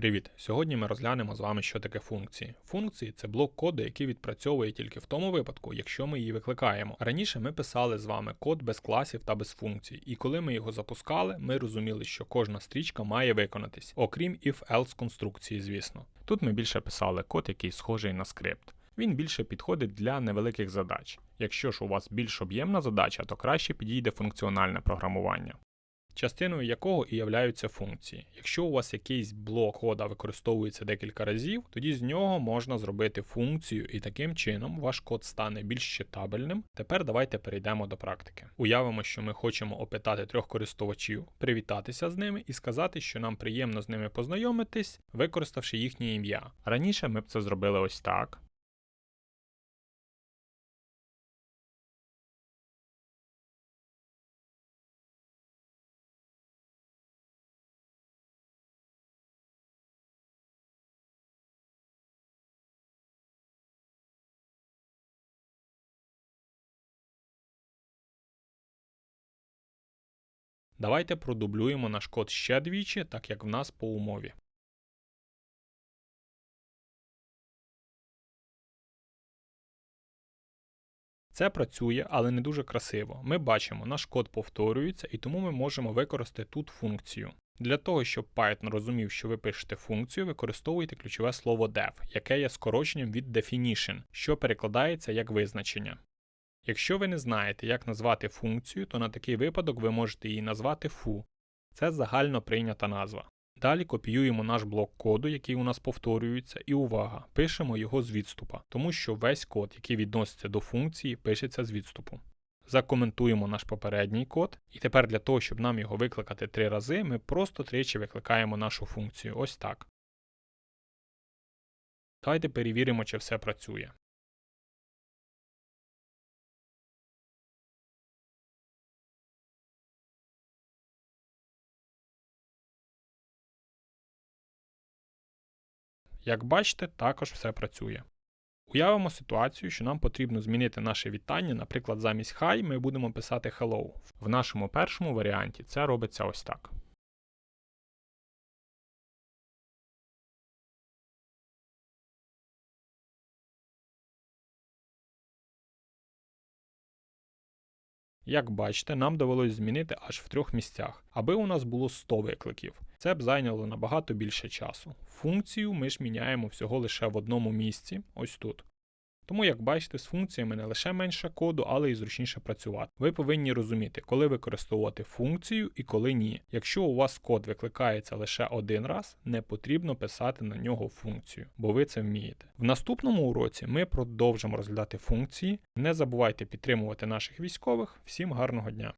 Привіт! Сьогодні ми розглянемо з вами, що таке функції. Функції це блок коду, який відпрацьовує тільки в тому випадку, якщо ми її викликаємо. Раніше ми писали з вами код без класів та без функцій, і коли ми його запускали, ми розуміли, що кожна стрічка має виконатись, окрім if-else конструкції, звісно. Тут ми більше писали код, який схожий на скрипт. Він більше підходить для невеликих задач. Якщо ж у вас більш об'ємна задача, то краще підійде функціональне програмування частиною якого і являються функції. Якщо у вас якийсь блок кода використовується декілька разів, тоді з нього можна зробити функцію, і таким чином ваш код стане більш читабельним. Тепер давайте перейдемо до практики. Уявимо, що ми хочемо опитати трьох користувачів, привітатися з ними і сказати, що нам приємно з ними познайомитись, використавши їхнє ім'я. Раніше ми б це зробили ось так. Давайте продублюємо наш код ще двічі, так як в нас по умові. Це працює, але не дуже красиво. Ми бачимо, наш код повторюється, і тому ми можемо використати тут функцію. Для того, щоб Python розумів, що ви пишете функцію, використовуйте ключове слово def, яке є скороченням від definition, що перекладається як визначення. Якщо ви не знаєте, як назвати функцію, то на такий випадок ви можете її назвати foo. Це загально прийнята назва. Далі копіюємо наш блок коду, який у нас повторюється, і увага, пишемо його з відступа, тому що весь код, який відноситься до функції, пишеться з відступу. Закоментуємо наш попередній код, і тепер для того, щоб нам його викликати три рази, ми просто тричі викликаємо нашу функцію. Ось так. Давайте перевіримо, чи все працює. Як бачите, також все працює. Уявимо ситуацію, що нам потрібно змінити наше вітання, наприклад, замість Hi ми будемо писати Hello. В нашому першому варіанті це робиться ось так. Як бачите, нам довелось змінити аж в трьох місцях, аби у нас було 100 викликів. Це б зайняло набагато більше часу. Функцію ми ж міняємо всього лише в одному місці, ось тут. Тому, як бачите, з функціями не лише менше коду, але й зручніше працювати. Ви повинні розуміти, коли використовувати функцію і коли ні. Якщо у вас код викликається лише один раз, не потрібно писати на нього функцію, бо ви це вмієте. В наступному уроці ми продовжимо розглядати функції. Не забувайте підтримувати наших військових. Всім гарного дня!